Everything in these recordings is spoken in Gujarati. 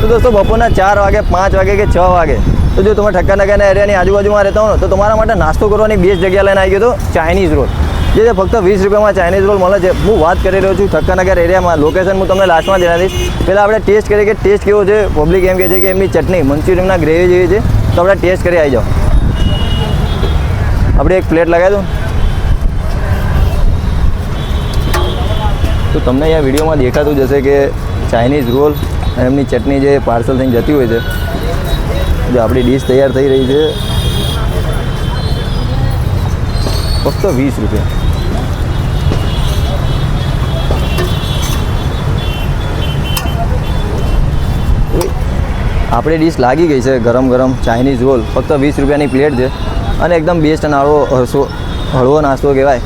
તો દોસ્તો, બપોરના ચાર વાગે, પાંચ વાગે કે છ વાગે, તો જો તમે ઠક્કરનગરના એરિયાની આજુબાજુમાં રહેતા હો ને, તો તમારા માટે નાસ્તો કરવાની બેસ્ટ જગ્યા લઈને આવી ગયો તો ચાઇનીઝ રોલ જે છે ફક્ત વીસ રૂપિયામાં ચાઇનીઝ રોલ મળે છે, હું વાત કરી રહ્યો છું ઠક્કરનગર એરિયામાં. લોકેશન હું તમને લાસ્ટમાં જણાવીશ. પહેલાં આપણે ટેસ્ટ કરીએ કે ટેસ્ટ કેવો છે? પબ્લિક એમ કહે છે કે એમની ચટણી, મંચુરિયનના ગ્રેવી જેવી છે. તો આપણે ટેસ્ટ કરી આવી જાઓ. આપણે એક પ્લેટ લગાવી દઉં. તો તમને અહીંયા વિડીયોમાં દેખાતું જશે કે ચાઇનીઝ રોલ અને એમની ચટણી જે પાર્સલ થઈને જતી હોય છે, જો આપણી ડીશ તૈયાર થઈ રહી છે, ફક્ત વીસ રૂપિયા. આપણી ડીશ લાગી ગઈ છે ગરમ ગરમ ચાઇનીઝ રોલ, ફક્ત વીસ રૂપિયાની પ્લેટ છે અને એકદમ બેસ્ટ અને હળવો હળવો નાસ્તો કહેવાય.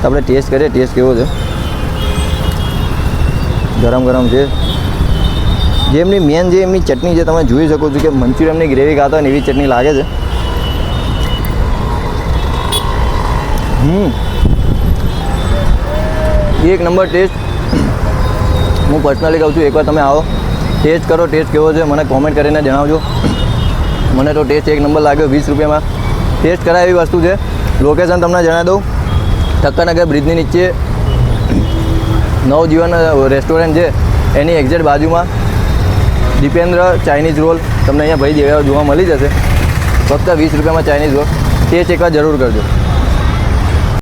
તો આપણે ટેસ્ટ કરીએ, ટેસ્ટ કેવો છે? ગરમ ગરમ છે. જે એમની મેન જે એમની ચટણી છે તમે જોઈ શકો છો કે મંચુરિયનની ગ્રેવી ખાતા હોય એવી ચટણી લાગે છે. હમ. એક નંબર ટેસ્ટ હું પર્સનલી કહું છું, એકવાર તમે આવો. ટેસ્ટ કરો ટેસ્ટ કેવો છે, મને કોમેન્ટ કરીને જણાવજો. મને તો ટેસ્ટ એક નંબર લાગ્યો વીસ રૂપિયામાં. ટેસ્ટ કરાય એવી વસ્તુ છે. લોકેશન તમને જણાવી દઉં. ઠક્કરનગર બ્રિજની નીચે. નવજીવન રેસ્ટોરન્ટ છે. એની એક્ઝેક્ટ બાજુમાં. દીપેન્દ્ર ચાઇનીઝ રોલ તમને અહીંયા ભાઈ દેવા જોવા મળી જશે. ફક્ત વીસ રૂપિયામાં ચાઇનીઝ રોલ તે ચેકવા જરૂર કરજો.